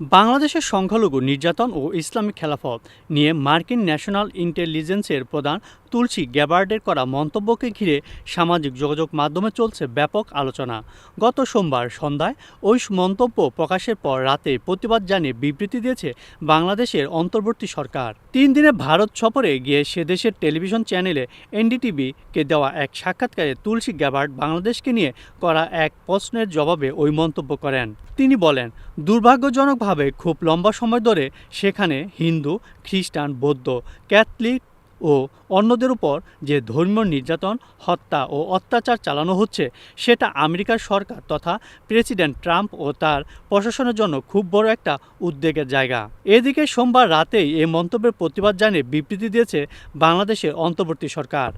বাংলাদেশের সংখ্যালঘু নির্যাতন ও ইসলামিক খেলাফত নিয়ে মার্কিন ন্যাশনাল ইন্টেলিজেন্সের প্রধান তুলসী গ্যাবার্ডের করা মন্তব্যকে ঘিরে সামাজিক যোগাযোগ মাধ্যমে চলছে ব্যাপক আলোচনা। গত সোমবার সন্ধ্যায় ওই মন্তব্য প্রকাশের পর রাতে প্রতিবাদ জানিয়ে বিবৃতি দিয়েছে বাংলাদেশের অন্তর্বর্তী সরকার। তিন দিনে ভারত সফরে গিয়ে সে দেশের টেলিভিশন চ্যানেলে এনডিটিভিকে দেওয়া এক সাক্ষাৎকারে তুলসী গ্যাবার্ড বাংলাদেশকে নিয়ে করা এক প্রশ্নের জবাবে ওই মন্তব্য করেন। তিনি বলেন দুর্ভাগ্যজনকভাবে খুব লম্বা সময় ধরে সেখানে হিন্দু, খ্রিস্টান, বৌদ্ধ, ক্যাথলিক ও অন্যদের উপর যে ধর্মীয় নির্যাতন, হত্যা ও অত্যাচার চালানো হচ্ছে, সেটা আমেরিকার সরকার তথা প্রেসিডেন্ট ট্রাম্প ও তার প্রশাসনের জন্য খুব বড় একটা উদ্বেগের জায়গা। এদিকে সোমবার রাতেই এই মন্তব্যের প্রতিবাদ জানিয়ে বিবৃতি দিয়েছে বাংলাদেশের অন্তর্বর্তী সরকার।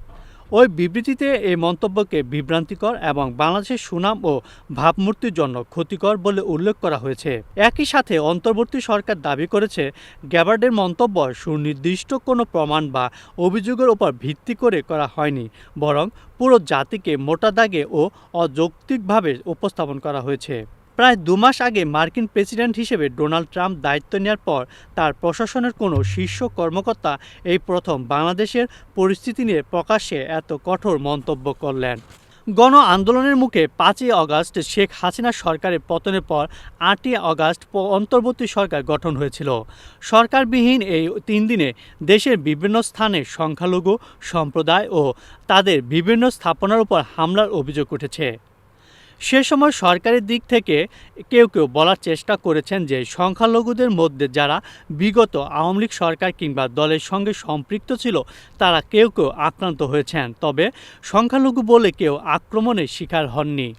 ওই বিবৃতিতে এই মন্তব্যকে বিভ্রান্তিকর এবং বাংলাদেশের সুনাম ও ভাবমূর্তির জন্য ক্ষতিকর বলে উল্লেখ করা হয়েছে। একই সাথে অন্তর্বর্তী সরকার দাবি করেছে, গ্যাবার্ডের মন্তব্য সুনির্দিষ্ট কোনো প্রমাণ বা অভিযোগের উপর ভিত্তি করে করা হয়নি, বরং পুরো জাতিকে মোটা দাগে ও অযৌক্তিকভাবে উপস্থাপন করা হয়েছে। প্রায় দু মাস আগে মার্কিন প্রেসিডেন্ট হিসেবে ডোনাল্ড ট্রাম্প দায়িত্ব নেওয়ার পর তার প্রশাসনের কোনো শীর্ষ কর্মকর্তা এই প্রথম বাংলাদেশের পরিস্থিতি নিয়ে প্রকাশ্যে এত কঠোর মন্তব্য করলেন। গণ আন্দোলনের মুখে পাঁচই অগাস্ট শেখ হাসিনা সরকারের পতনের পর আটই অগাস্ট অন্তর্বর্তী সরকার গঠন হয়েছিল। সরকারবিহীন এই তিন দিনে দেশের বিভিন্ন স্থানে সংখ্যালঘু সম্প্রদায় ও তাদের বিভিন্ন স্থাপনার উপর হামলার অভিযোগ উঠেছে। সে সময় সরকারের দিক থেকে কেউ কেউ বলার চেষ্টা করেছেন যে সংখ্যালঘুদের মধ্যে যারা বিগত আওয়ামী লীগ সরকার কিংবা দলের সঙ্গে সম্পৃক্ত ছিল, তারা কেউ কেউ আক্রান্ত হয়েছেন। তবে সংখ্যালঘু বলে কেউ আক্রমণের শিকার হননি।